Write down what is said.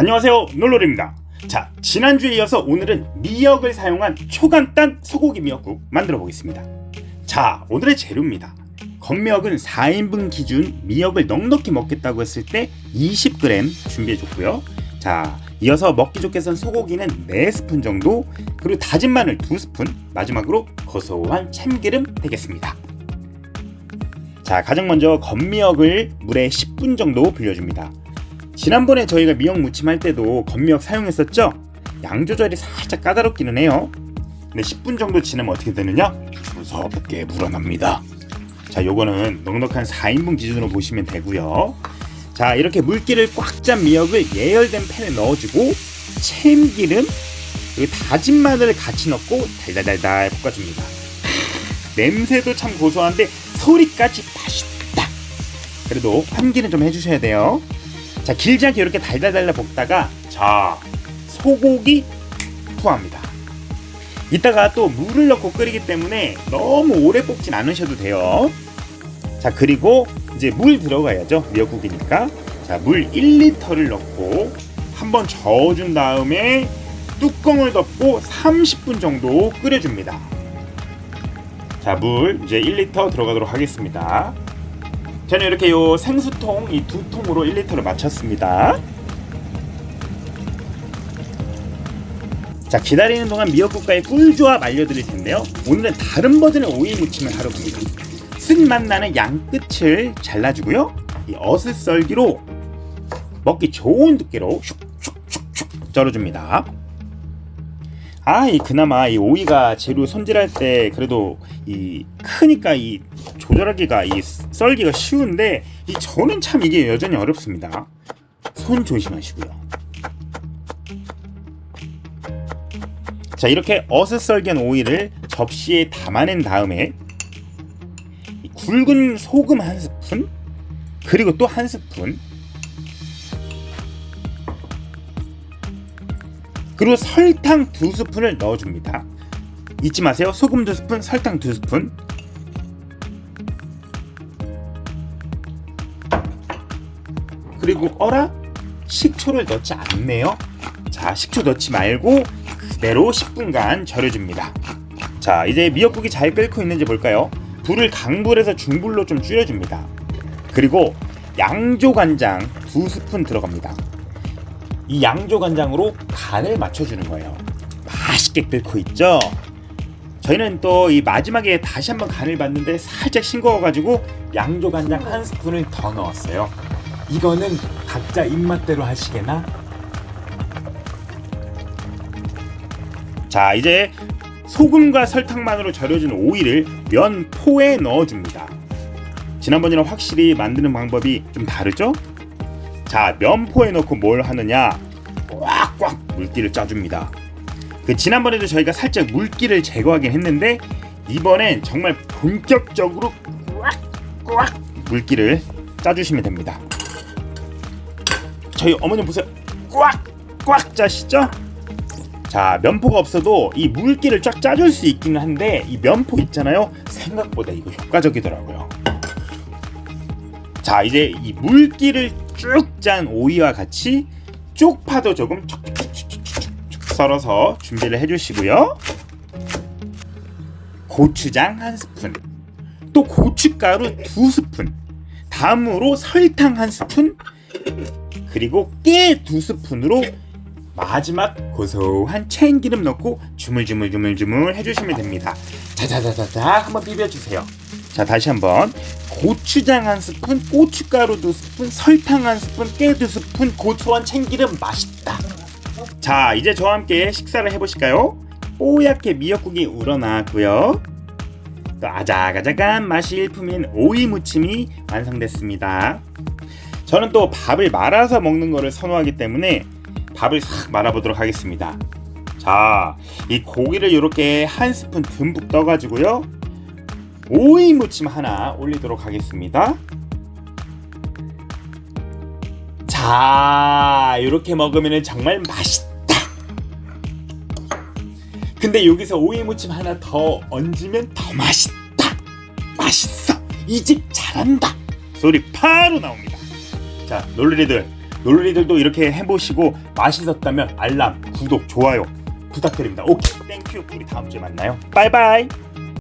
안녕하세요 놀놀입니다. 자 지난주에 이어서 오늘은 미역을 사용한 초간단 소고기 미역국 만들어 보겠습니다. 자 오늘의 재료입니다. 건미역은 4인분 기준 미역을 넉넉히 먹겠다고 했을 때 20g 준비해 줬고요. 자 이어서 먹기 좋게 선 소고기는 4스푼 정도 그리고 다진 마늘 2스푼 마지막으로 고소한 참기름 되겠습니다. 자 가장 먼저 건미역을 물에 10분 정도 불려줍니다 지난번에 저희가 미역 무침 할 때도 건미역 사용했었죠? 양 조절이 살짝 까다롭기는 해요. 근데 10분 정도 지나면 어떻게 되느냐? 무섭게 불어납니다. 자, 요거는 넉넉한 4인분 기준으로 보시면 되고요. 자, 이렇게 물기를 꽉짠 미역을 예열된 팬에 넣어주고 참기름 그리고 다진 마늘을 같이 넣고 달달달달 볶아줍니다. 냄새도 참 고소한데 소리까지 맛있다. 그래도 환기는 좀 해주셔야 돼요. 자 길지 않게 이렇게 달달달달 볶다가 자 소고기 투하합니다. 이따가 또 물을 넣고 끓이기 때문에 너무 오래 볶진 않으셔도 돼요. 자 그리고 이제 물 들어가야죠 미역국이니까 자 물 1리터를 넣고 한번 저어준 다음에 뚜껑을 덮고 30분 정도 끓여줍니다. 자 물 이제 1리터 들어가도록 하겠습니다. 저는 이렇게 요 생수통 이 두 통으로 1리터를 마쳤습니다. 자 기다리는 동안 미역국과의 꿀조합 알려드릴 텐데요. 오늘은 다른 버전의 오이 무침을 하러 갑니다. 쓴맛 나는 양 끝을 잘라주고요. 이 어슷썰기로 먹기 좋은 두께로 슉슉슉슉 썰어줍니다. 아, 이 그나마 이 오이가 재료 손질할 때 그래도 이 크니까 이 조절하기가 이 썰기가 쉬운데 이 저는 참 이게 여전히 어렵습니다. 손 조심하시고요. 자 이렇게 어슷썰기한 오이를 접시에 담아낸 다음에 굵은 소금 한 스푼 그리고 또 한 스푼 그리고 설탕 두 스푼을 넣어줍니다. 잊지 마세요. 소금 두 스푼, 설탕 두 스푼. 그리고 어라? 식초를 넣지 않네요. 자, 식초 넣지 말고 그대로 10분간 절여줍니다. 자, 이제 미역국이 잘 끓고 있는지 볼까요? 불을 강불에서 중불로 좀 줄여줍니다. 그리고 양조 간장 두 스푼 들어갑니다. 이 양조 간장으로 간을 맞춰주는 거예요. 맛있게 끓고 있죠? 저희는 또 이 마지막에 다시 한번 간을 봤는데 살짝 싱거워가지고 양조 간장 한 스푼을 더 넣었어요. 이거는 각자 입맛대로 하시게나? 자, 이제 소금과 설탕만으로 절여진 오이를 면 포에 넣어줍니다. 지난번이랑 확실히 만드는 방법이 좀 다르죠? 자, 면포에 넣고 뭘 하느냐? 꽉꽉 물기를 짜줍니다. 그 지난번에도 저희가 살짝 물기를 제거하긴 했는데 이번엔 정말 본격적으로 꽉꽉 물기를 짜주시면 됩니다. 저희 어머님 보세요. 꽉꽉 짜시죠? 자, 면포가 없어도 이 물기를 쫙 짜줄 수 있기는 한데 이 면포 있잖아요. 생각보다 이거 효과적이더라고요. 자, 이제 이 물기를 쭉 짠 오이와 같이 쪽파도 조금 촉촉촉촉촉 썰어서 준비를 해주시고요. 고추장 한 스푼, 또 고춧가루 두 스푼, 다음으로 설탕 한 스푼, 그리고 깨 두 스푼으로 마지막 고소한 참기름 넣고 주물주물주물주물 해주시면 됩니다. 자자자자자 한번 비벼주세요. 자 다시 한번 고추장 한 스푼, 고춧가루 두 스푼, 설탕 한 스푼, 깨 두 스푼, 고소한 참기름 맛있다. 자 이제 저와 함께 식사를 해보실까요? 뽀얗게 미역국이 우러나왔고요. 또 아작아작한 맛이 일품인 오이 무침이 완성됐습니다. 저는 또 밥을 말아서 먹는 것을 선호하기 때문에 밥을 싹 말아보도록 하겠습니다. 자, 이 고기를 이렇게 한 스푼 듬뿍 떠가지고요. 오이 무침 하나 올리도록 하겠습니다. 자, 이렇게 먹으면 정말 맛있다. 근데 여기서 오이 무침 하나 더 얹으면 더 맛있다. 맛있어. 이 집 잘한다. 소리 바로 나옵니다. 자, 놀리들 놀리들도 이렇게 해보시고 맛있었다면 알람, 구독, 좋아요 부탁드립니다. 오케이, 땡큐. 우리 다음 주에 만나요. 바이바이.